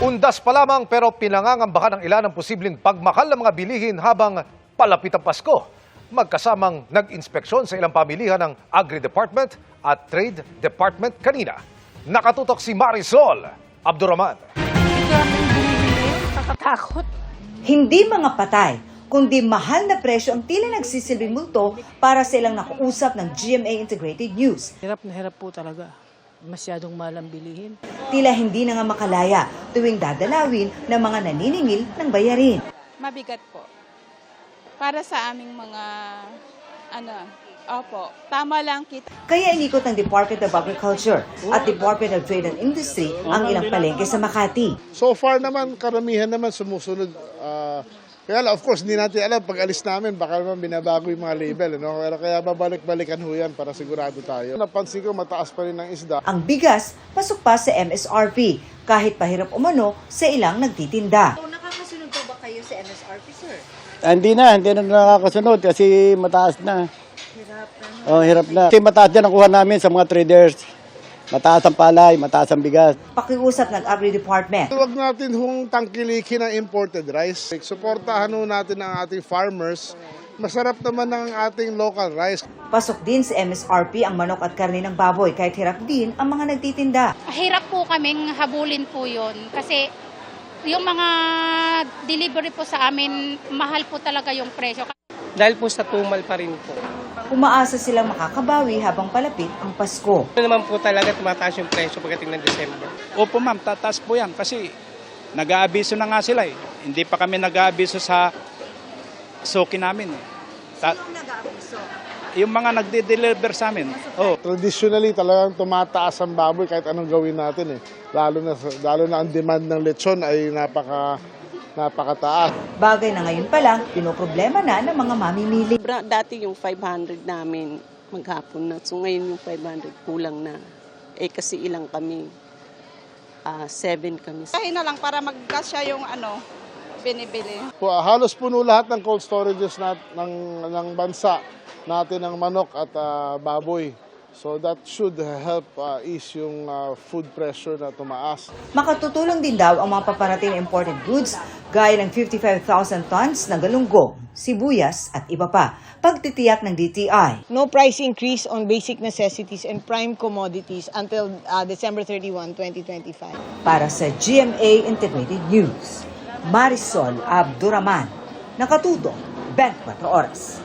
Undas pa lamang pero pinangangambahan ng ilan ang posibleng pagmakal ng mga bilihin habang palapit ang Pasko. Magkasamang nag-inspeksyon sa ilang pamilihan ng Agri-Department at Trade Department kanina. Nakatutok si Marisol Abdurrahman. Nakakatakot. Hindi mga patay, kundi mahal na presyo ang tila nagsisilbing multo para sa ilang nakuusap ng GMA Integrated News. Hirap na hirap po talaga. Masyadong mahal ang bilihin. Tila hindi na nga makalaya tuwing dadalawin ng mga naniningil ng bayarin. Mabigat po. Para sa aming mga, ano, opo, tama lang kita. Kaya inikot ng Department of Agriculture at Department of Trade and Industry ang ilang palengke sa Makati. So far naman, karamihan naman sumusunod. ah, kaya lang, of course, hindi natin alam pag alis namin, baka naman binabago yung mga label. Ano? Pero kaya babalik-balikan ho yan para sigurado tayo. Napansin ko, mataas pa rin ang isda. Ang bigas, pasok pa sa MSRP, kahit pahirap umano sa ilang nagtitinda. nakakasunod po ba kayo sa MSRP, sir? Hindi na, hindi na nakakasunod kasi mataas na. Hirap na. Oh, hirap na. Kasi mataas din ang kuha namin sa mga traders. Mataas ang palay, mataas ang bigas. Pakiusap ng Agri-Department. Huwag natin hong tangkilikin ang imported rice. Suportahan natin ang ating farmers. Masarap naman ang ating local rice. Pasok din sa MSRP ang manok at karne ng baboy kahit hirap din ang mga nagtitinda. Hirap po kaming habulin po yun kasi yung mga delivery po sa amin, mahal po talaga yung presyo. Dahil po sa tumal pa rin po. Umaasa silang makakabawi habang palapit ang Pasko. Ano naman po talaga tumataas yung presyo pagdating ng December. Opo ma'am, tataas po yan kasi nag-aabiso na nga sila eh. Hindi pa kami nag-aabiso sa suki namin eh. Ta- yung mga nagde-deliver sa amin. Oh, Traditionally, talagang tumataas ang baboy kahit anong gawin natin eh. Lalo na, lalo na ang demand ng lechon ay napaka, napakataas. Bagay na ngayon pa lang, pinoproblema na ng mga mamimili. Dati yung 500 namin maghapon na. So ngayon yung 500 kulang na. Eh kasi ilang kami? Ah, seven kami. Kahin na lang para magkasya yung ano, binibili. Po, halos puno lahat ng cold storages nat, ng, ng bansa natin ng manok at ah, baboy. So that should help ah, ease yung ah, food pressure na tumaas. Makatutulong din daw ang mga paparating na imported goods gaya ng 55,000 tons ng galunggong, sibuyas at iba pa. Pagtitiyak ng DTI. No price increase on basic necessities and prime commodities until uh, December 31, 2025. Para sa GMA Integrated News, Marisol Abduraman. Nakatuto, 24 oras.